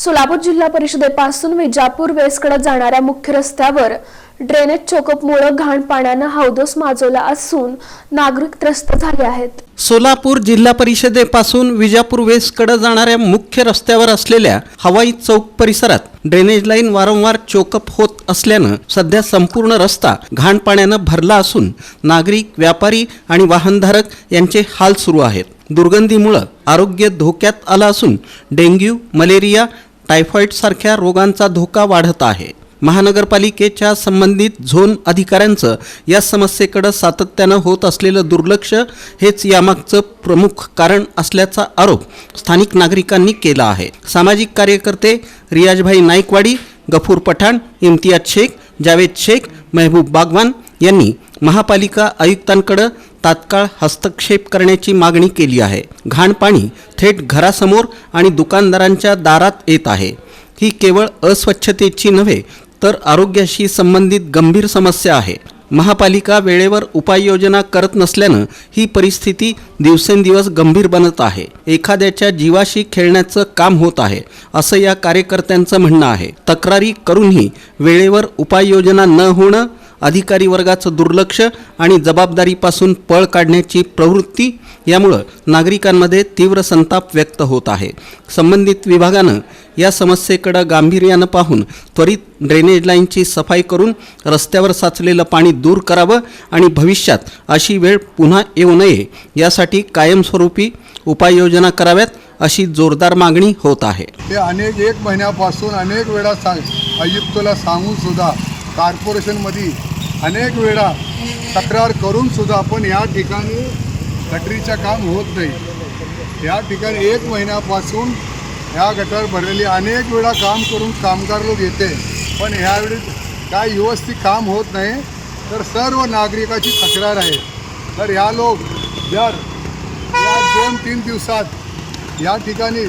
सोलापूर जिल्हा परिषदेपासून विजापूर वेसकडे जाणाऱ्या मुख्य रस्त्यावर ड्रेनेज चोकपमुळे घाण पाण्यानं हौदोस माजवला असून नागरिक त्रस्त झाले आहेत. सोलापूर जिल्हा परिषदेपासून विजापूर वेसकडे जाणाऱ्या मुख्य रस्त्यावर असलेल्या हवाई चौक परिसरात ड्रेनेज लाईन वारंवार चोकअप होत असल्यानं सध्या संपूर्ण रस्ता घाण पाण्यानं भरला असून नागरिक व्यापारी आणि वाहनधारक यांचे हाल सुरू आहेत. दुर्गंधीमुळं आरोग्य धोक्यात आलं असून डेंग्यू मलेरिया टायफॉईडसारख्या रोगांचा धोका वाढत आहे. महानगरपालिकेच्या संबंधित झोन अधिकाऱ्यांचं या समस्येकडं सातत्यानं होत असलेलं दुर्लक्ष हेच यामागचं प्रमुख कारण असल्याचा आरोप स्थानिक नागरिकांनी केला आहे. सामाजिक कार्यकर्ते रियाजभाई नाईकवाडी गफूर पठाण इम्तियाज शेख जावेद शेख मेहबूब बागवान यांनी महापालिका आयुक्तांकडं तात्काळ हस्तक्षेप करण्याची मागणी केली आहे. घाण पाणी थेट घरासमोर आणि दुकानदारांच्या दारात येत आहे. ही केवळ अस्वच्छतेची नव्हे तर आरोग्याशी संबंधित गंभीर समस्या आहे. महापालिका वेळेवर उपाययोजना करत नसल्यानं ही परिस्थिती दिवसेंदिवस गंभीर बनत आहे. एखाद्याच्या जीवाशी खेळण्याचं काम होत आहे असं या कार्यकर्त्यांचं म्हणणं आहे. तक्रारी करूनही वेळेवर उपाययोजना न होणं अधिकारी वर्गाचं दुर्लक्ष आणि जबाबदारीपासून पळ काढण्याची प्रवृत्ती यामुळं नागरिकांमध्ये तीव्र संताप व्यक्त होत आहे. संबंधित विभागानं या समस्येकडं गांभीर्यानं पाहून त्वरित ड्रेनेज लाईनची सफाई करून रस्त्यावर साचलेलं पाणी दूर करावं आणि भविष्यात अशी वेळ पुन्हा येऊ नये यासाठी कायमस्वरूपी उपाययोजना कराव्यात अशी जोरदार मागणी होत आहे. ते अनेक एक महिन्यापासून अनेक वेळा सांग आयुक्तला सांगून सुद्धा कॉर्पोरेशनमध्ये अनेक वेळा तक्रार करून सुद्धा पण या ठिकाणी गटरीचं काम होत नाही. या ठिकाणी एक महिन्यापासून ह्या गटर भरलेली अनेक वेळा काम करून कामगार लोक येते. पण ह्यावेळी काय व्यवस्थित काम होत नाही तर सर्व नागरिकाची तक्रार आहे. तर ह्या लोक जर या दोन तीन दिवसात या ठिकाणी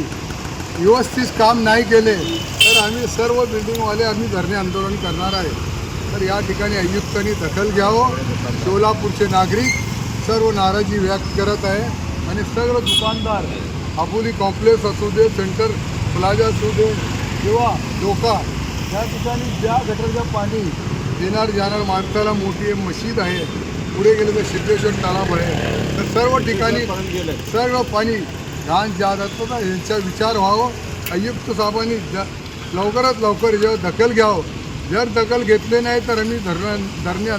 व्यवस्थित काम नाही केले तर आम्ही सर्व बिल्डिंगवाले आम्ही धरणे आंदोलन करणार आहे. तर या ठिकाणी आयुक्तांनी दखल घ्यावं. सोलापूरचे नागरिक सर्व नाराजी व्यक्त करत आहे. आणि सर्व दुकानदार अबोली कॉम्प्लेक्स असू दे सेंटर प्लाझा असू दे किंवा डोका या ठिकाणी ज्या गटरचं पाणी येणार जाणार माणसाला मोठी मशीद आहे. पुढे गेलं तर सिद्धेश्वर तलाव आहे. तर सर्व ठिकाणी सर्व पाणी घाण ज्या जातो ना यांचा विचार व्हावं. आयुक्त साहेबांनी ज लवकरात लवकर याच्यावर दखल घ्यावं जर दखल घेतले नाही तर आम्ही धरण धरणे